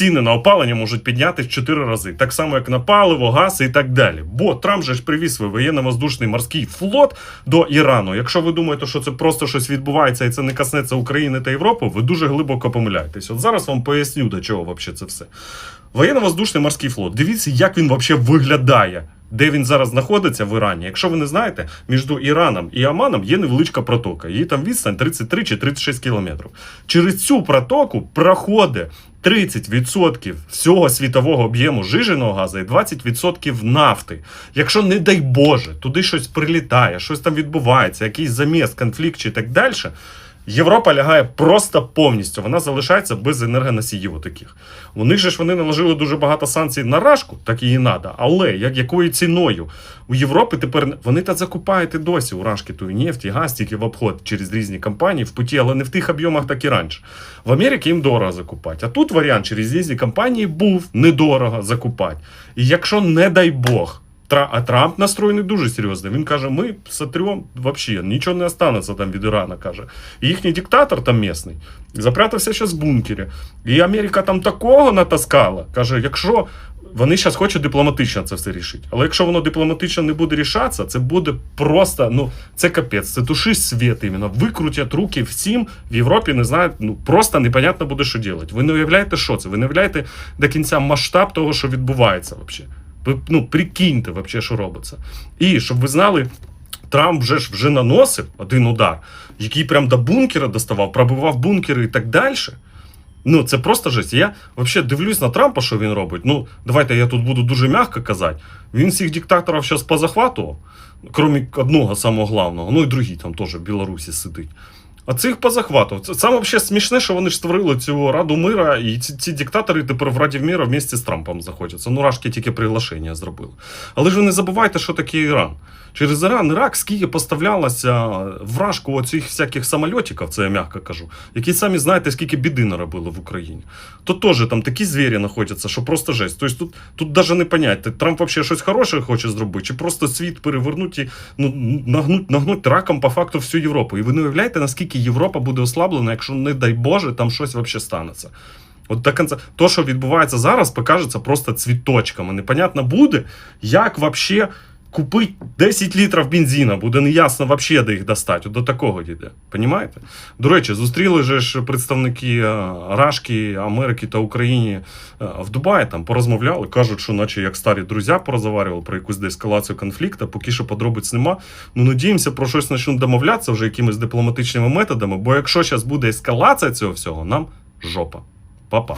ціни на опалення можуть підняти в 4 рази, так само як на паливо, газ і так далі. Бо Трамп же ж привіз свій воєнно-воздушний морський флот до Ірану. Якщо ви думаєте, що це просто щось відбувається і це не коснеться України та Європи, ви дуже глибоко помиляєтесь. От зараз вам поясню, до чого взагалі це все. Воєнно-воздушний морський флот. Дивіться, як він взагалі виглядає. Де він зараз знаходиться в Ірані? Якщо ви не знаєте, між Іраном і Оманом є невеличка протока. Її там відстань 33 чи 36 кілометрів. Через цю протоку проходить 30% всього світового об'єму жиженого газу і 20% нафти. Якщо, не дай Боже, туди щось прилітає, щось там відбувається, якийсь заміс, конфлікт чи так далі. Європа лягає просто повністю. Вона залишається без енергоносіїв таких. У них же ж вони наложили дуже багато санкцій на рашку, так і треба. Але як якою ціною? У Європи тепер вони та закупають і досі у рашки ту нефть і газ тільки в обход через різні компанії в путі, але не в тих об'ємах, так і раніше. В Америці їм дорого закупати. А тут варіант через різні компанії був недорого закупати. І якщо, не дай Бог, А Трамп настроєний дуже серйозно. Він каже: ми сотрем вообще, нічого не останеться там від Ірана. каже. І їхній диктатор там місний запрятався ще в бункері. І Америка там такого натаскала. Каже, якщо вони зараз хочуть дипломатично це все рішити. Але якщо воно дипломатично не буде рішатися, це буде просто, ну, це капець, це туши світ іменно. Викрутять руки всім в Європі, не знають, ну просто непонятно буде, що робити. Ви не уявляєте, що це? Ви не уявляєте до кінця масштаб того, що відбувається взагалі. Ну, прикиньте, вообще, що робиться. І щоб ви знали, Трамп вже ж вже наносив один удар, який прям до бункера доставав, пробивав бункери і так далі. Ну, це просто жесть. Я взагалі дивлюсь на Трампа, що він робить. Ну, давайте я тут буду дуже м'яко казати. Він всіх диктаторів зараз позахватував, крім одного самого главного. Ну і другий там теж в Білорусі сидить. А цих позахватував. Це саме взагалі смішне, що вони ж створили цю Раду мира, і ці, ці диктатори тепер в Раді мира вместе з Трампом знаходяться. Ну, рашки тільки приглашення зробили. Але ж ви не забувайте, що таке Іран. Через Іран, Ірак, скільки поставлялося в рашку оцих всяких самольотиків, це я м'яко кажу, які самі знаєте, скільки біди наробили в Україні. То теж там такі звірі знаходяться, що просто жесть. Тобто тут, тут навіть не понять, Трамп взагалі щось хороше хоче зробити, чи просто світ перевернуть і ну, нагнуть, нагнуть раком по факту всю Європу. І ви не уявляєте, наскільки Європа буде ослаблена, якщо, не дай Боже, там щось взагалі станеться. От до кінця, то, що відбувається зараз, покажеться просто цвіточками. Непонятно буде, як вообще купити 10 літрів бензина, буде неясно вообще, де їх достати. До такого дійде. Понімаєте? До речі, зустріли ж представники е, Рашки, Америки та України е, в Дубаї, там порозмовляли, кажуть, що наче як старі друзі порозговарювали про якусь деескалацію конфлікту, поки що подробиць нема. Ну, надіємося, про щось почнуть домовлятися вже якимись дипломатичними методами, бо якщо зараз буде ескалація цього всього, нам жопа. Па-па.